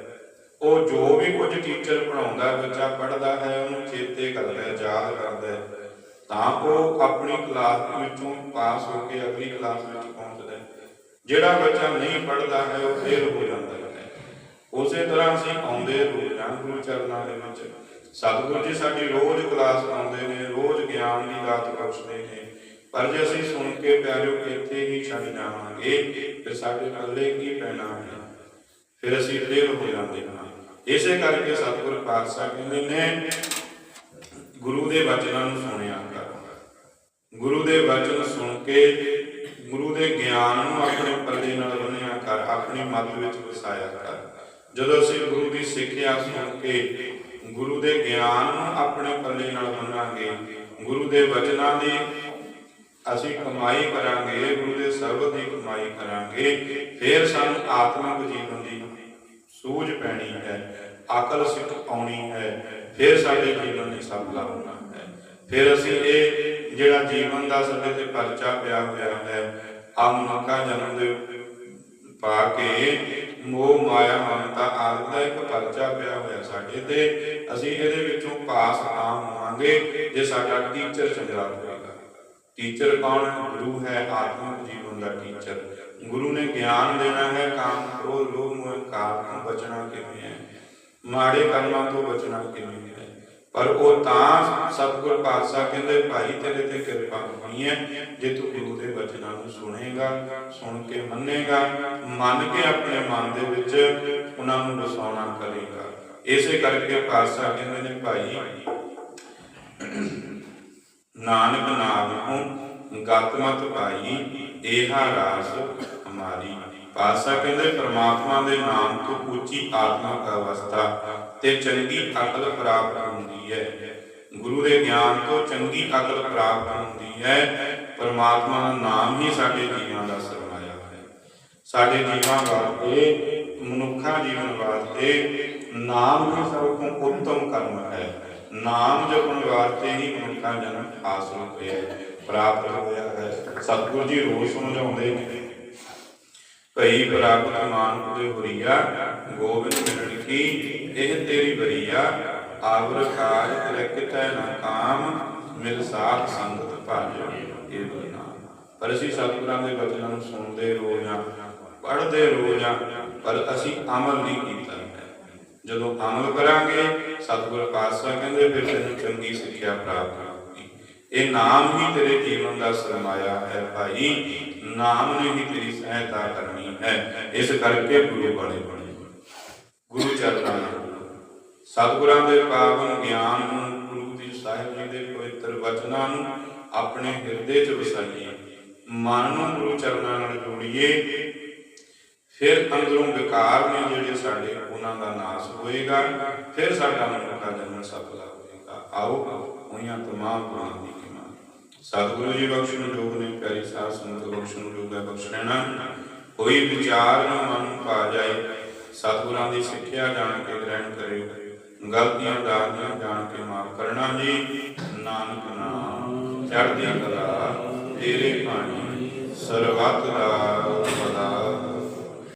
[SPEAKER 1] ਉਹ ਜੋ ਵੀ ਕੁਝ ਟੀਚਰ ਪੜਾਉਂਦਾ ਬੱਚਾ ਪੜ੍ਹਦਾ ਹੈ, ਉਹਨੂੰ ਚੇਤੇ ਕਰਦਾ ਹੈ, ਯਾਦ ਕਰਦਾ ਹੈ, ਤਾਂ ਉਹ ਆਪਣੀ ਕਲਾਸ ਵਿੱਚੋਂ ਪਾਸ ਹੋ ਕੇ ਅਗਲੀ ਕਲਾਸ ਵਿੱਚ ਪਹੁੰਚਦਾ ਜਿਹੜਾ ਬੱਚਾ ਨਹੀਂ ਪੜ੍ਹਦਾ ਹੈ, ਉਹ ਫੇਲ ਹੋ ਜਾਂਦਾ ਹੈ। ਉਸੇ ਤਰ੍ਹਾਂ ਅਸੀਂ ਆਉਂਦੇ ਰੋਜ਼ਾਂ ਗੁਰੂ ਚਰਨਾਂ ਦੇ ਵਿੱਚ। ਸਤਿਗੁਰੂ ਜੀ ਸਾਡੀ ਰੋਜ਼ ਕਲਾਸ ਆਉਂਦੇ ਨੇ, ਰੋਜ਼ ਗਿਆਨ ਦੀ ਦਾਤ ਬਖਸ਼ਦੇ ਨੇ। ਪਰ ਜੇ ਅਸੀਂ ਸੁਣ ਕੇ ਪਿਆਰਿਓ, ਇੱਥੇ ਹੀ ਛੱਡ ਜਾਵਾਂਗੇ, ਫਿਰ ਸਾਡੇ ਪੱਲੇ ਕੀ ਪੈਣਾ ਹੈ। ਫਿਰ ਅਸੀਂ ਫੇਲ ਹੋ ਜਾਂਦੇ ਹਾਂ। ਇਸੇ ਕਰਕੇ ਸਤਿਗੁਰ ਪਾਤਸ਼ਾਹ ਕਹਿੰਦੇ ਨੇ, ਗੁਰੂ ਦੇ ਵਚਨਾਂ ਨੂੰ ਸੁਣਿਆ ਕਰ। ਗੁਰੂ ਦੇ ਵਚਨ ਸੁਣ ਕੇ ਗੁਰੂ ਦੇ ਗਿਆਨ ਨੂੰ ਆਪਣੇ ਪੱਲੇ ਨਾਲ ਬੰਨਿਆ ਕਰ, ਆਪਣੀ ਮੱਤ ਵਿੱਚ ਵਸਾਇਆ ਕਰ। ਜਦੋਂ ਅਸੀਂ ਗੁਰੂ ਦੀ ਸਿੱਖਿਆ ਸੁਣ ਕੇ ਗੁਰੂ ਦੇ ਗਿਆਨ ਨੂੰ ਆਪਣੇ ਪੱਲੇ ਨਾਲ ਬੰਨਾਂਗੇ, ਗੁਰੂ ਦੇ ਬਚਨਾਂ ਦੀ ਅਸੀਂ ਕਮਾਈ ਕਰਾਂਗੇ, ਗੁਰੂ ਦੇ ਸਰਬਤ ਦੀ ਕਮਾਈ ਕਰਾਂਗੇ, ਫਿਰ ਸਾਨੂੰ ਆਤਮਿਕ ਜੀਵਨ ਦੀ ਸੂਝ ਪੈਣੀ ਹੈ, ਅਕਲ ਸਿੱਖ ਆਉਣੀ ਹੈ, ਫਿਰ ਸਾਡੇ ਜੀਵਨ ਦੀ ਸਫਲਤਾ ਹੋਣਾ ਹੈ। ਫਿਰ ਅਸੀਂ ਇਹ ਜਿਹੜਾ ਜੀਵਨ ਦਾ ਸਾਡੇ ਤੇ ਪਰਚਾ ਪਿਆ ਹੋਇਆ ਹੈ ਆ ਮਨੁੱਖਾ ਜਨਮ ਦੇ ਪਾ ਕੇ ਮੋਹ, ਮਾਇਆ, ਮਮਤਾ ਆਦਿ ਦਾ ਇੱਕ ਪਰਚਾ ਪਿਆ ਹੋਇਆ ਸਾਡੇ ਤੇ। ਅਸੀਂ ਇਹਦੇ ਵਿੱਚੋਂ ਪਾਸ ਤਾਂ ਹੋਵਾਂਗੇ ਜੇ ਸਾਡਾ ਟੀਚਰ ਚੰਗਾ ਹੋਵੇਗਾ ਟੀਚਰ ਕੌਣ? ਹੈ ਗੁਰੂ ਹੈ, ਆਤਮਿਕ ਜੀਵਨ ਦਾ ਟੀਚਰ ਗੁਰੂ ਨੇ ਗਿਆਨ ਦੇਣਾ ਹੈ, ਕਾਮ ਕ੍ਰੋਧ ਲੋਭ ਮੋਹ ਕਾਰ ਤੋਂ ਬਚਣਾ ਕਿਵੇਂ ਹੈ? ਮਾੜੇ ਕਰਮਾਂ ਤੋਂ ਬਚਣਾ ਕਿਵੇਂ ਹੈ? ਪਰ ਉਹ ਤਾਂ ਸਤਿਗੁਰ ਪਾਤਸ਼ਾਹ ਕਹਿੰਦੇ, ਭਾਈ, ਤੇਰੇ ਤੇ ਕਿਰਪਾ ਹੋਣੀ ਹੈ। ਜੇ ਤੂੰ ਗੁਰੂ ਦੇ ਬਚਨਾਂ ਨੂੰ ਸੁਣੇਗਾ, ਸੁਣ ਕੇ ਮੰਨੇਗਾ, ਮੰਨ ਕੇ ਆਪਣੇ ਮਨ ਦੇ ਵਿੱਚ ਉਹਨਾਂ ਨੂੰ ਵਸਾਉਣਾ ਕਰੇਗਾ। ਇਸੇ ਕਰਕੇ ਪਾਤਸ਼ਾਹ ਕਹਿੰਦੇ ਨੇ, ਭਾਈ, ਨਾਨਕ ਨਾਮ ਨੂੰ ਗਤਮਤ ਭਾਈ ਏਹਾ ਰਾਸ ਹਮਾਰੀ। ਪਾਸਾ ਕਹਿੰਦੇ, ਪ੍ਰਮਾਤਮਾ ਦੇ ਨਾਮ ਤੋਂ ਉੱਚੀ ਆਤਮਿਕ ਅਵਸਥਾ ਤੇ ਚੰਗੀ ਅਕਲ ਪ੍ਰਾਪਤ ਹੁੰਦੀ ਹੈ। ਗੁਰੂ ਦੇ ਗਿਆਨ ਤੋਂ ਚੰਗੀ ਅਕਲ ਪ੍ਰਾਪਤ ਹੁੰਦੀ ਹੈ। ਪ੍ਰਮਾਤਮਾ ਦਾ ਨਾਮ ਹੀ ਸਾਡੇ ਜੀਵਨ ਦਾ ਸਰਮਾਇਆ ਹੈ। ਸਾਡੇ ਜੀਵਾਂ ਵਾਸਤੇ ਮਨੁੱਖਾ ਜੀਵਨ ਵਾਸਤੇ ਨਾਮ ਹੀ ਸਭ ਤੋਂ ਉੱਤਮ ਕਰਮ ਹੈ। ਨਾਮ ਜਪਣ ਵਾਸਤੇ ਹੀ ਮਨੁੱਖਾ ਜਨਮ ਹਾਸਲ ਹੋਇਆ ਹੈ, ਪ੍ਰਾਪਤ ਹੋਇਆ ਹੈ। ਸਤਿਗੁਰੂ ਜੀ ਰੋਜ਼ ਸਮਝਾਉਂਦੇ ਨੇ ਭਈ ਪ੍ਰਾਪਤ ਮਾਨੁ ਦੇ ਹੁਰੀਆ ਗੋਬਿੰਦ ਮਿਲਣ ਕੀ ਇਹ ਤੇਰੀ ਬਰੀਆ ਆਵਰ ਕਾਜ ਤੇਰੇ ਨਾ ਕਾਮ, ਮਿਲ ਸਾਥ ਸੰਗਤ ਭਜ ਇਹ ਬਨਾ ਪਰ ਅਸੀਂ ਸਤਿਗੁਰਾਂ ਦੇ ਬਚਨਾਂ ਨੂੰ ਸੁਣਦੇ ਰੋਜ਼ ਹਾਂ, ਪੜ੍ਹਦੇ ਰੋਜ਼ ਹਾਂ, ਪਰ ਅਸੀਂ ਅਮਲ ਨਹੀਂ ਕੀਤਾ। ਜਦੋਂ ਅਮਲ ਕਰਾਂਗੇ, ਸਤਿਗੁਰ ਪਾਤਸ਼ਾਹ ਕਹਿੰਦੇ, ਫਿਰ ਤੈਨੂੰ ਚੰਗੀ ਸਿੱਖਿਆ ਪ੍ਰਾਪਤ ਹੋਊਗੀ। ਇਹ ਨਾਮ ਹੀ ਤੇਰੇ ਜੀਵਨ ਦਾ ਸਰਮਾਇਆ ਹੈ ਭਾਈ। ਨਾਮ ਨੇ ਹੀ ਤੇਰੀ ਸਹਾਇਤਾ ਕਰਨੀ ਹੈ। ਇਸ ਕਰਕੇ ਗੁਰੂ ਬਣੇ ਬਣੇ। ਗੁਰੂ ਚਰਨਾਂ ਸਤਿਗੁਰਾਂ ਦੇ ਪਾਵਨ ਗਿਆਨ ਨੂੰ, ਗੁਰੂ ਦੀ ਸਾਹਿਬ ਜੀ ਦੇ ਪਵਿੱਤਰ ਵਚਨਾਂ ਨੂੰ ਆਪਣੇ ਹਿਰਦੇ 'ਚ ਵਸਾਈਏ ਮਨ ਨੂੰ ਗੁਰੂ ਚਰਨਾਂ ਨਾਲ ਜੋੜੀਏ। ਫਿਰ ਅੰਦਰੋਂ ਵਿਕਾਰ ਨੇ ਜਿਹੜੇ ਸਾਡੇ, ਉਹਨਾਂ ਦਾ ਨਾਸ਼ ਹੋਏਗਾ। ਫਿਰ ਸਾਡਾ ਮਨੁੱਖਾ ਜਨਮ ਸਫਲਾ ਹੋਏਗਾ। ਆਓ, ਹੋਈਆਂ ਤਮਾਮ ਗੁਣਾਂ ਦੀ ਕਿਮਾ ਸਤਿਗੁਰੂ ਜੀ ਬਖਸ਼ਣ ਜੋਗ ਨੇ, ਪਿਆਰੀ ਸਾਧ ਸੰਗਤ ਬਖਸ਼ਣ ਜੋਗ ਹੈ ਬਖਸ਼ਣਾ ਕੋਈ ਵਿਚਾਰ ਨਾ ਮਨ ਨੂੰ ਪਾ ਜਾਏ। ਸਤਿਗੁਰਾਂ ਦੀ ਸਿੱਖਿਆ ਜਾਣ ਕੇ ਗ੍ਰਹਿਣ ਕਰਿਓ। ਗਲਤੀਆਂ ਦਾਦੀਆਂ ਜਾਣ ਕੇ ਮਾਫ ਕਰਨਾ ਜੀ। ਨਾਨਕ ਨਾਮ ਚੜ੍ਹਦੀ ਕਲਾ, ਤੇਰੇ ਪਾਣੀ ਸਰਬੱਤ ਦਾ।